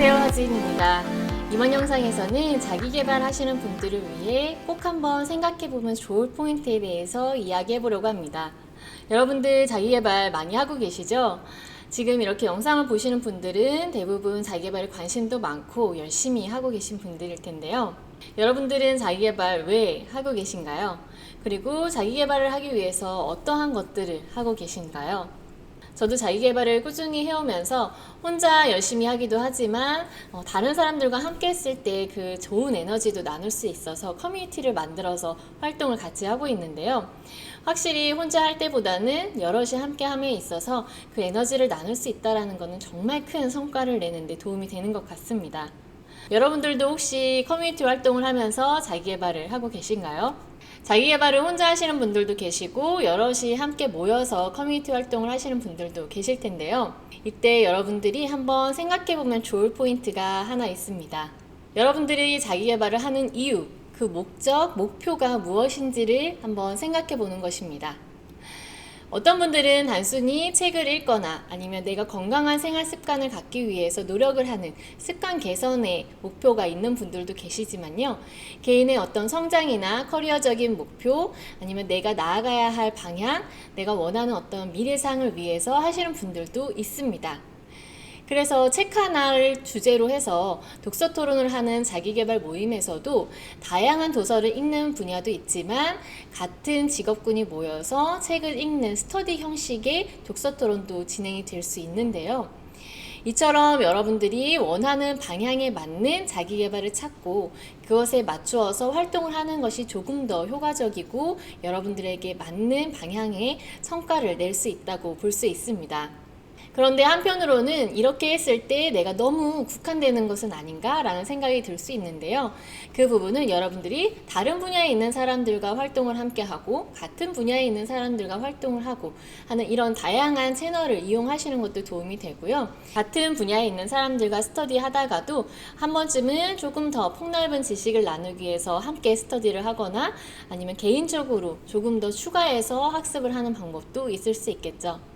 안녕하세요 하지인입니다. 이번 영상에서는 자기 개발 하시는 분들을 위해 꼭 한번 생각해보면 좋을 포인트에 대해서 이야기해보려고 합니다. 여러분들 자기 개발 많이 하고 계시죠? 지금 이렇게 영상을 보시는 분들은 대부분 자기 개발에 관심도 많고 열심히 하고 계신 분들일 텐데요. 여러분들은 자기 개발 왜 하고 계신가요? 그리고 자기 개발을 하기 위해서 어떠한 것들을 하고 계신가요? 저도 자기 개발을 꾸준히 해오면서 혼자 열심히 하기도 하지만 어, 다른 사람들과 함께 했을 때 그 좋은 에너지도 나눌 수 있어서 커뮤니티를 만들어서 활동을 같이 하고 있는데요. 확실히 혼자 할 때보다는 여럿이 함께 함에 있어서 그 에너지를 나눌 수 있다는 것은 정말 큰 성과를 내는데 도움이 되는 것 같습니다. 여러분들도 혹시 커뮤니티 활동을 하면서 자기 개발을 하고 계신가요? 자기 개발을 혼자 하시는 분들도 계시고 여럿이 함께 모여서 커뮤니티 활동을 하시는 분들도 계실 텐데요. 이때 여러분들이 한번 생각해 보면 좋을 포인트가 하나 있습니다. 여러분들이 자기 개발을 하는 이유, 그 목적, 목표가 무엇인지를 한번 생각해 보는 것입니다. 어떤 분들은 단순히 책을 읽거나 아니면 내가 건강한 생활 습관을 갖기 위해서 노력을 하는 습관 개선의 목표가 있는 분들도 계시지만요. 개인의 어떤 성장이나 커리어적인 목표 아니면 내가 나아가야 할 방향, 내가 원하는 어떤 미래상을 위해서 하시는 분들도 있습니다. 그래서 책 하나를 주제로 해서 독서 토론을 하는 자기개발 모임에서도 다양한 도서를 읽는 분야도 있지만 같은 직업군이 모여서 책을 읽는 스터디 형식의 독서 토론도 진행이 될 수 있는데요. 이처럼 여러분들이 원하는 방향에 맞는 자기 개발을 찾고 그것에 맞추어서 활동을 하는 것이 조금 더 효과적이고 여러분들에게 맞는 방향의 성과를 낼 수 있다고 볼 수 있습니다. 그런데 한편으로는 이렇게 했을 때 내가 너무 국한되는 것은 아닌가라는 생각이 들 수 있는데요. 그 부분은 여러분들이 다른 분야에 있는 사람들과 활동을 함께 하고 같은 분야에 있는 사람들과 활동을 하고 하는 이런 다양한 채널을 이용하시는 것도 도움이 되고요. 같은 분야에 있는 사람들과 스터디 하다가도 한 번쯤은 조금 더 폭넓은 지식을 나누기 위해서 함께 스터디를 하거나 아니면 개인적으로 조금 더 추가해서 학습을 하는 방법도 있을 수 있겠죠.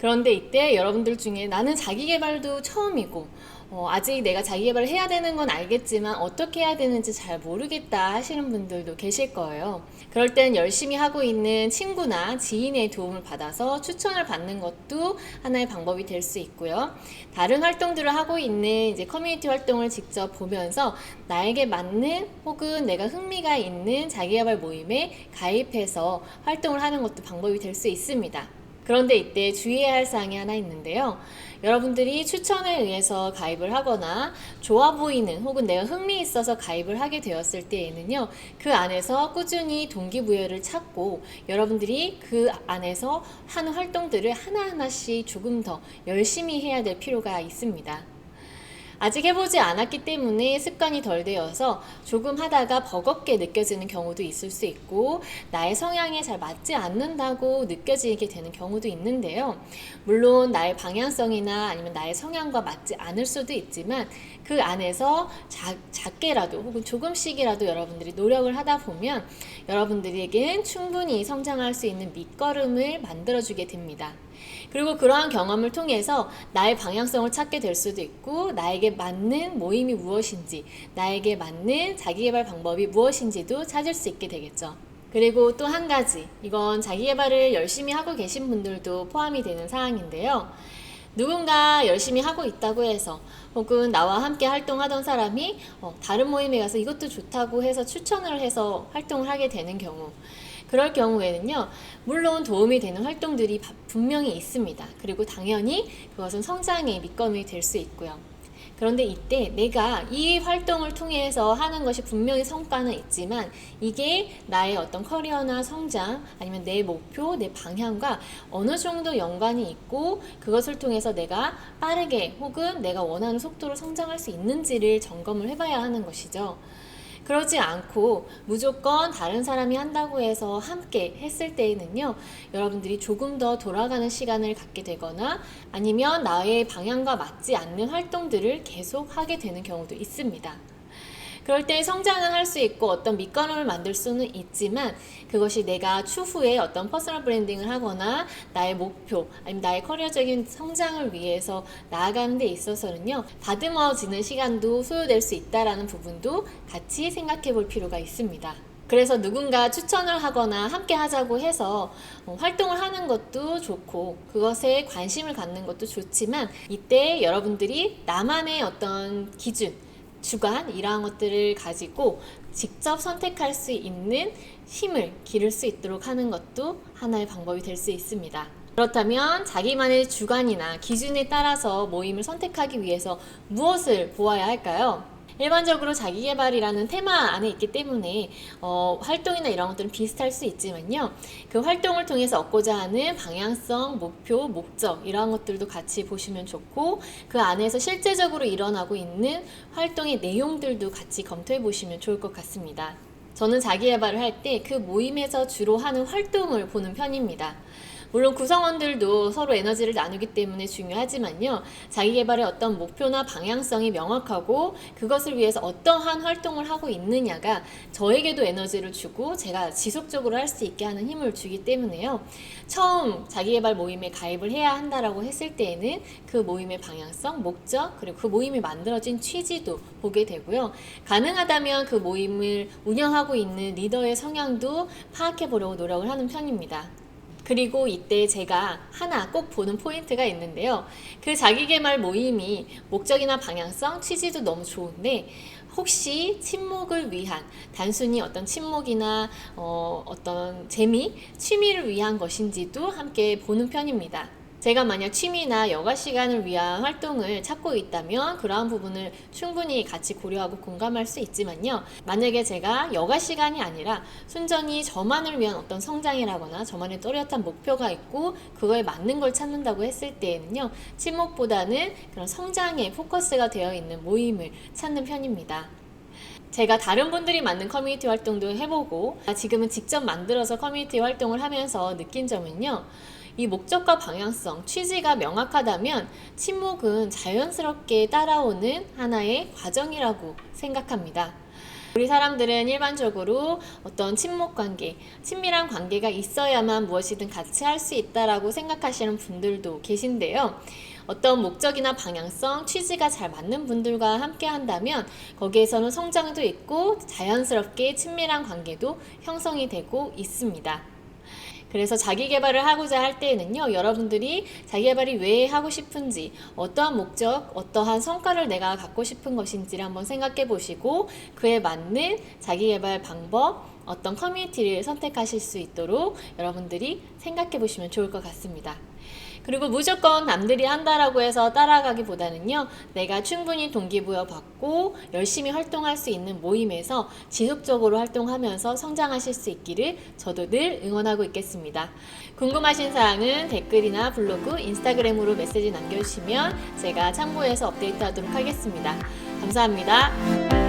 그런데 이때 여러분들 중에 나는 자기 개발도 처음이고 어, 아직 내가 자기 개발을 해야 되는 건 알겠지만 어떻게 해야 되는지 잘 모르겠다 하시는 분들도 계실 거예요. 그럴 땐 열심히 하고 있는 친구나 지인의 도움을 받아서 추천을 받는 것도 하나의 방법이 될 수 있고요. 다른 활동들을 하고 있는 이제 커뮤니티 활동을 직접 보면서 나에게 맞는 혹은 내가 흥미가 있는 자기 개발 모임에 가입해서 활동을 하는 것도 방법이 될 수 있습니다. 그런데 이때 주의해야 할 사항이 하나 있는데요. 여러분들이 추천에 의해서 가입을 하거나 좋아 보이는 혹은 내가 흥미 있어서 가입을 하게 되었을 때에는요, 그 안에서 꾸준히 동기부여를 찾고 여러분들이 그 안에서 하는 활동들을 하나하나씩 조금 더 열심히 해야 될 필요가 있습니다. 아직 해보지 않았기 때문에 습관이 덜 되어서 조금 하다가 버겁게 느껴지는 경우도 있을 수 있고 나의 성향에 잘 맞지 않는다고 느껴지게 되는 경우도 있는데요. 물론 나의 방향성이나 아니면 나의 성향과 맞지 않을 수도 있지만 그 안에서 작, 작게라도 혹은 조금씩이라도 여러분들이 노력을 하다 보면 여러분들에게는 충분히 성장할 수 있는 밑거름을 만들어주게 됩니다. 그리고 그러한 경험을 통해서 나의 방향성을 찾게 될 수도 있고 나에게 맞는 모임이 무엇인지 나에게 맞는 자기개발 방법이 무엇인지도 찾을 수 있게 되겠죠. 그리고 또 한 가지 이건 자기개발을 열심히 하고 계신 분들도 포함이 되는 사항인데요. 누군가 열심히 하고 있다고 해서 혹은 나와 함께 활동하던 사람이 어, 다른 모임에 가서 이것도 좋다고 해서 추천을 해서 활동을 하게 되는 경우 그럴 경우에는요, 물론 도움이 되는 활동들이 분명히 있습니다. 그리고 당연히 그것은 성장의 밑거름이 될 수 있고요. 그런데 이때 내가 이 활동을 통해서 하는 것이 분명히 성과는 있지만 이게 나의 어떤 커리어나 성장 아니면 내 목표, 내 방향과 어느 정도 연관이 있고 그것을 통해서 내가 빠르게 혹은 내가 원하는 속도로 성장할 수 있는지를 점검을 해봐야 하는 것이죠. 그러지 않고 무조건 다른 사람이 한다고 해서 함께 했을 때에는요, 여러분들이 조금 더 돌아가는 시간을 갖게 되거나 아니면 나의 방향과 맞지 않는 활동들을 계속 하게 되는 경우도 있습니다. 그럴 때 성장은 할 수 있고 어떤 밑거름을 만들 수는 있지만 그것이 내가 추후에 어떤 퍼스널 브랜딩을 하거나 나의 목표 아니면 나의 커리어적인 성장을 위해서 나아가는 데 있어서는요 다듬어지는 시간도 소요될 수 있다라는 부분도 같이 생각해 볼 필요가 있습니다. 그래서 누군가 추천을 하거나 함께 하자고 해서 어, 활동을 하는 것도 좋고 그것에 관심을 갖는 것도 좋지만 이때 여러분들이 나만의 어떤 기준, 주관 이러한 것들을 가지고 직접 선택할 수 있는 힘을 기를 수 있도록 하는 것도 하나의 방법이 될 수 있습니다. 그렇다면 자기만의 주관이나 기준에 따라서 모임을 선택하기 위해서 무엇을 보아야 할까요? 일반적으로 자기개발이라는 테마 안에 있기 때문에 어, 활동이나 이런 것들은 비슷할 수 있지만요. 그 활동을 통해서 얻고자 하는 방향성, 목표, 목적 이러한 것들도 같이 보시면 좋고 그 안에서 실제적으로 일어나고 있는 활동의 내용들도 같이 검토해 보시면 좋을 것 같습니다. 저는 자기개발을 할 때 그 모임에서 주로 하는 활동을 보는 편입니다. 물론 구성원들도 서로 에너지를 나누기 때문에 중요하지만요. 자기 개발의 어떤 목표나 방향성이 명확하고 그것을 위해서 어떠한 활동을 하고 있느냐가 저에게도 에너지를 주고 제가 지속적으로 할 수 있게 하는 힘을 주기 때문에요. 처음 자기 개발 모임에 가입을 해야 한다라고 했을 때에는 그 모임의 방향성, 목적, 그리고 그 모임이 만들어진 취지도 보게 되고요. 가능하다면 그 모임을 운영하고 있는 리더의 성향도 파악해 보려고 노력을 하는 편입니다. 그리고 이때 제가 하나 꼭 보는 포인트가 있는데요. 그 자기개발 모임이 목적이나 방향성, 취지도 너무 좋은데 혹시 친목을 위한 단순히 어떤 친목이나 어, 어떤 재미, 취미를 위한 것인지도 함께 보는 편입니다. 제가 만약 취미나 여가 시간을 위한 활동을 찾고 있다면 그러한 부분을 충분히 같이 고려하고 공감할 수 있지만요. 만약에 제가 여가 시간이 아니라 순전히 저만을 위한 어떤 성장이라거나 저만의 또렷한 목표가 있고 그거에 맞는 걸 찾는다고 했을 때에는요. 친목보다는 그런 성장에 포커스가 되어 있는 모임을 찾는 편입니다. 제가 다른 분들이 만든 커뮤니티 활동도 해보고 지금은 직접 만들어서 커뮤니티 활동을 하면서 느낀 점은요. 이 목적과 방향성, 취지가 명확하다면 침묵은 자연스럽게 따라오는 하나의 과정이라고 생각합니다. 우리 사람들은 일반적으로 어떤 친목 관계, 친밀한 관계가 있어야만 무엇이든 같이 할 수 있다라고 생각하시는 분들도 계신데요. 어떤 목적이나 방향성, 취지가 잘 맞는 분들과 함께 한다면 거기에서는 성장도 있고 자연스럽게 친밀한 관계도 형성이 되고 있습니다. 그래서 자기 개발을 하고자 할 때에는요, 여러분들이 자기 개발이 왜 하고 싶은지, 어떠한 목적, 어떠한 성과를 내가 갖고 싶은 것인지를 한번 생각해 보시고, 그에 맞는 자기 개발 방법, 어떤 커뮤니티를 선택하실 수 있도록 여러분들이 생각해 보시면 좋을 것 같습니다. 그리고 무조건 남들이 한다라고 해서 따라가기보다는요, 내가 충분히 동기부여 받고 열심히 활동할 수 있는 모임에서 지속적으로 활동하면서 성장하실 수 있기를 저도 늘 응원하고 있겠습니다. 궁금하신 사항은 댓글이나 블로그, 인스타그램으로 메시지 남겨주시면 제가 참고해서 업데이트 하도록 하겠습니다. 감사합니다.